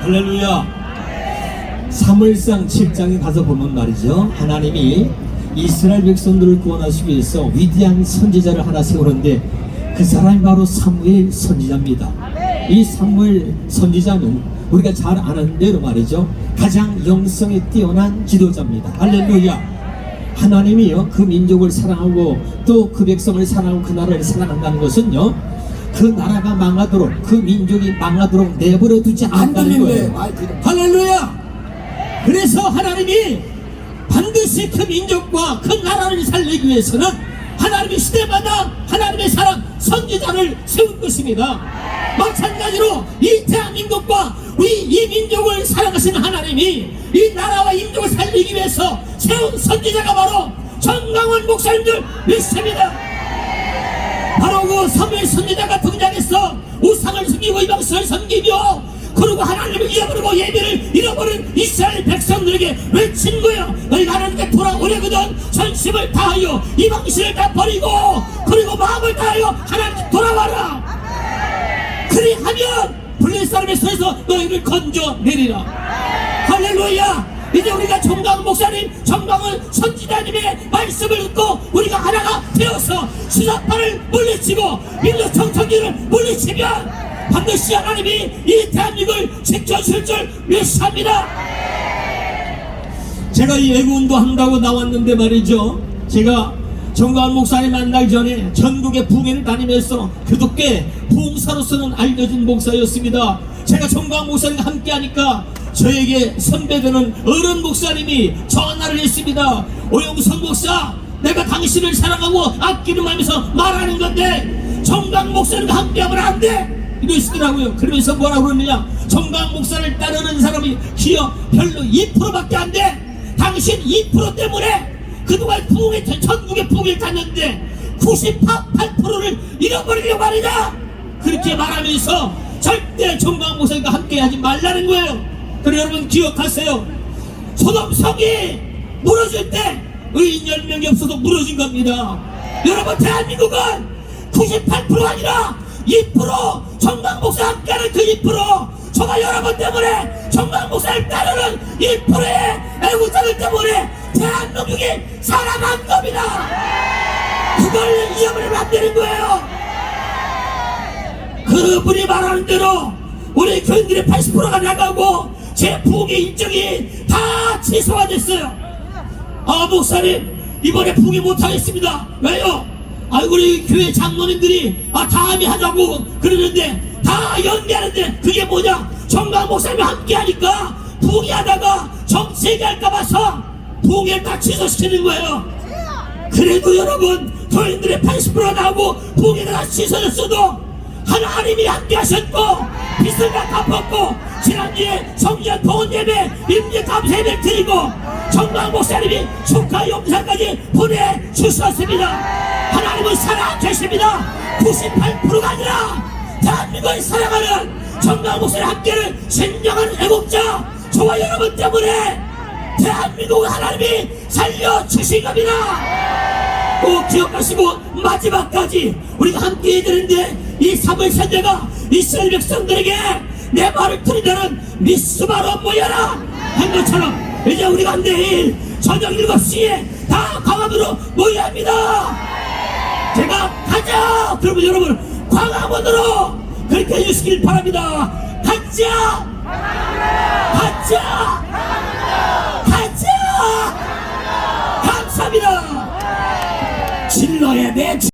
할렐루야. 사무엘상 7장에 가서 보면 말이죠. 하나님이 이스라엘 백성들을 구원하시기 위해서 위대한 선지자를 하나 세우는데 그 사람이 바로 사무엘 선지자입니다. 이 사무엘 선지자는 우리가 잘 아는 대로 말이죠. 가장 영성에 뛰어난 지도자입니다. 할렐루야. 하나님이요 그 민족을 사랑하고 또 그 백성을 사랑하고 그 나라를 사랑한다는 것은요 그 나라가 망하도록 그 민족이 망하도록 내버려 두지 안 않는다는. 거예요. 할렐루야! 그래서 하나님이 반드시 그 민족과 그 나라를 살리기 위해서는 하나님이 시대마다 하나님의 사랑 선지자를 세울 것입니다. 마찬가지로 이 대한민국과 우리 이 민족을 사랑하시는 하나님이 이 나라와 이 민족을 살리기 위해서 세운 선지자가 바로 정강원 목사님들 믿습니다. 바로 그 사무엘 선지자가 등장해서 우상을 섬기고 이방신을 섬기며 그리고 하나님을 잃어버리고 예배를 잃어버린 이스라엘 백성들에게 외친 거예요 너희가 하나님께 돌아오려거든 전심을 다하여 이방신을 다 버리고 그리고 마음을 다하여 하나님께 돌아와라. 그리하면 불린 사람의 손에서 너희를 건져내리라. 할렐루야 이제 우리가 정강 목사님 정강은 선지자님의 말씀을 듣고 우리가 하나가 되어서 수사파를 물리치고 민족 정통기를 물리치면 반드시 하나님이 이 대한민국을 지켜줄 줄 믿습니다 제가 이 외국운도 한다고 나왔는데 말이죠 제가 정가은 목사님 만나기 전에 전국의 부흥회를 다니면서 교독계 부흥사로서는 알려진 목사였습니다. 제가 정가은 목사님과 함께 하니까 저에게 선배되는 어른 목사님이 전화를 했습니다. 오영선 목사, 내가 당신을 사랑하고 아끼는 마음에서 말하는 건데 정강 목사님과 함께하면 안 돼. 이러시더라고요. 그러면서 뭐라고 그러느냐? 정강 목사를 따르는 사람이 기어 별로 2%밖에 안 돼. 당신 2% 때문에 그동안 부흥에 전국의 부흥을 탔는데 98%를 잃어버리려 말이냐 그렇게 말하면서 절대 정강 목사님과 함께 하지 말라는 거예요 그래 여러분 기억하세요 소돔성이 무너질 때 의인 10명이 없어서 무너진 겁니다 여러분 대한민국은 98%가 아니라 2% 정강 목사 함께하는 그2% 저가 여러분 때문에 정강 목사를 따르는 1%의 애국자들 때문에 대한민국이 살아난 겁니다. 그걸 안 되는 거예요. 그분이 말하는 대로 우리 교인들의 80%가 나가고 제 부흥의 일정이 다 취소가 됐어요. 아 목사님 이번에 부흥이 못하겠습니다. 왜요? 아 우리 교회 장로님들이 아 다음에 하자고 그러는데 다 연기하는데 그게 뭐냐? 정강 목사님이 함께 하니까 부흥이 하다가 정치 얘기 할까 봐서 부흥을 다 취소시키는 거예요. 그래도 여러분 교인들의 80% 나오고 부흥회가 다 취소됐어도 하나님이 함께 하셨고 빚을 다 갚았고 지난주에 성전 봉헌 예배 임재 감사 예배 드리고 정강 목사님이 축하 영상까지 보내주셨습니다. 하나님은 살아계십니다. 98%가 아니라 대한민국을 사랑하는 정강 목사님 함께를 신령한 애국자 저와 여러분 때문에 대한민국을 하나님이 살려주신 겁니다. 꼭 기억하시고 마지막까지 우리가 함께 해야 되는데 이 사무엘 선대가 이스라엘 백성들에게 내 말을 들으려는 미스바로 모여라. 한 것처럼 이제 우리가 내일 저녁 7시에 다 광화문으로 모여야 합니다. 제가 가자. 그러면 여러분 광화문으로 그렇게 해주시길 바랍니다. 가자. 가자. 가자. 감사합니다. 질러야 돼